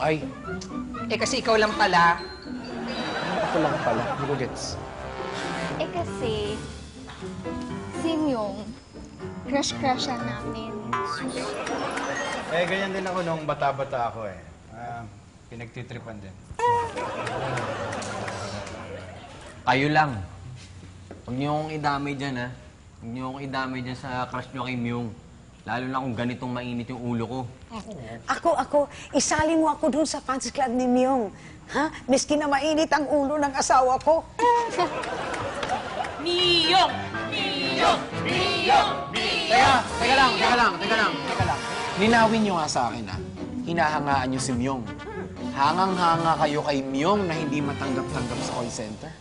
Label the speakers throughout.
Speaker 1: Ay,
Speaker 2: Eh kasi ikaw lang pala.
Speaker 1: ako lang pala. Hindi ko gets.
Speaker 3: Eh kasi, si Myung, crush-crushan namin.
Speaker 4: Eh, ganyan din ako nung bata-bata ako eh. Ah, pinagtitripan din.
Speaker 5: Kayo lang. Huwag niyo akong idamay dyan, ha? Huwag niyo akong idamay dyan sa crush niyo kay Myung. Lalo na kung ganitong mainit yung ulo ko.
Speaker 6: Ako, ako, isali mo ako dun sa fans club ni Myung. Ha? Miski na mainit ang ulo ng asawa ko.
Speaker 1: Teka, teka lang, teka lang, teka lang, teka lang. Linawin niyo nga sa akin, ha? Hinahangaan niyo si Myong. Hangang-hanga kayo kay Myong na hindi matanggap-tanggap sa call center?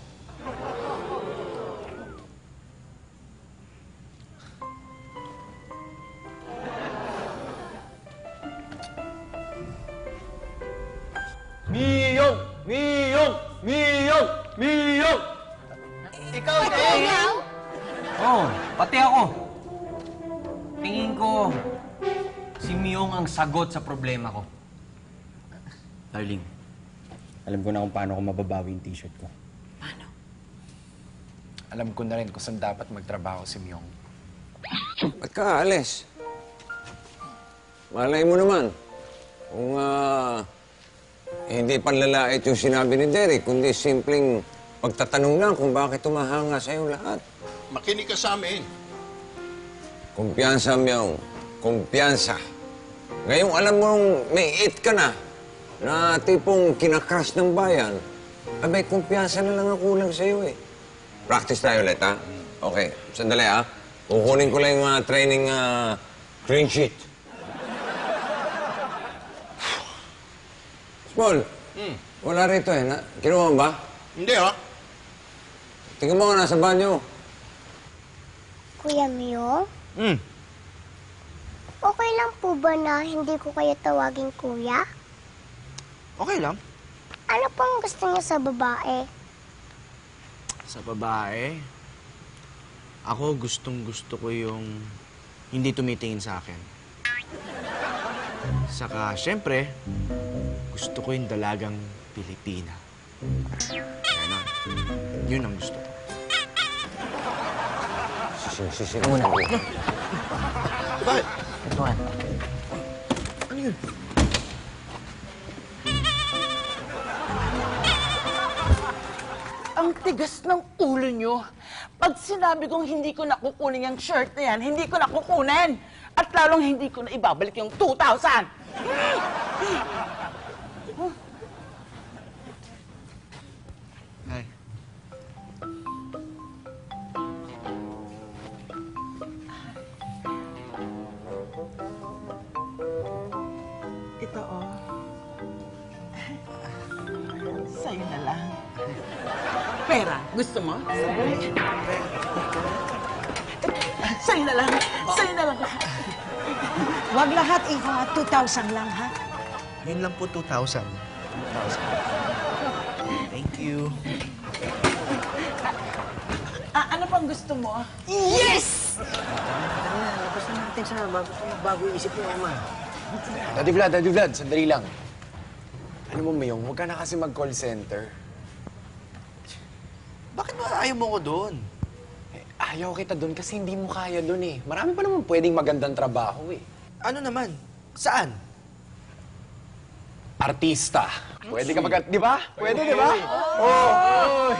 Speaker 5: Miyong! Miyong! Miyong! Miyong! Ikaw din! Oo, oh, pati ako. Tingin ko, si Miyong ang sagot sa problema ko.
Speaker 7: Darling, alam ko na kung paano ko mababawi yung t-shirt ko.
Speaker 1: Alam ko na rin kung saan dapat magtrabaho si Myong.
Speaker 8: Ba't ka aalis? Malay mo naman. Kung ah, hindi panlalait yung sinabi ni Derek, kundi simpleng pagtatanong lang kung bakit tumahanga sa'yo lahat.
Speaker 9: Makinig ka sa amin.
Speaker 8: Kumpiyansa, Myong. Kumpiyansa. Ngayong alam mong may it ka na, na tipong kinakrush ng bayan, abay, kumpiyansa na lang ang kulang sa'yo eh. Practice tayo ulit, ha? Okay, sandali, ha? Kukunin ko lang yung mga training ah, clean sheet. Small, wala rito eh. Na, kinuha mo ba?
Speaker 9: Hindi ah.
Speaker 8: Tingnan mo nga nasa banyo.
Speaker 3: Kuya Myung,
Speaker 4: Hmm.
Speaker 3: okay lang po ba na hindi ko kayo tawagin kuya?
Speaker 1: Okay lang.
Speaker 3: Ano pong gusto niyo sa babae?
Speaker 1: Sa babae, ako gustong gusto ko yung hindi tumitingin sa akin. Saka, syempre, gusto ko yung dalagang Pilipina. Ganon. Yun ang gusto ko.
Speaker 8: Sisi, sisi muna.
Speaker 1: Bakit?
Speaker 5: Tuan,
Speaker 6: Ang tigas ng ulo nyo. Pag sinabi kong hindi ko nakukunin yung shirt na yan, hindi ko nakukunin. At lalong hindi ko na ibabalik yung 2,000. Sa'yo na lang. Pera, gusto mo? Sa'yo na lang. Sa'yo na lang.
Speaker 10: Wag lahat, Iho. 2,000 lang, ha?
Speaker 1: Yun lang po, 2,000. 2,000. Thank you.
Speaker 6: Ah, ano pang gusto mo?
Speaker 7: Labas na natin sa bago, bago isip ni Oma.
Speaker 1: Daddy Vlad, Daddy Vlad, sandali lang. Alam mo, Mayong, huwag ka na kasi mag-call center.
Speaker 4: Bakit ba ayaw mo ko doon?
Speaker 1: Eh, ayaw kita doon kasi hindi mo kaya doon eh. Marami pa naman pwedeng magandang trabaho eh.
Speaker 4: Ano naman? Saan?
Speaker 1: Artista. Pwede ka mag... Di ba? Pwede, di ba? Oh!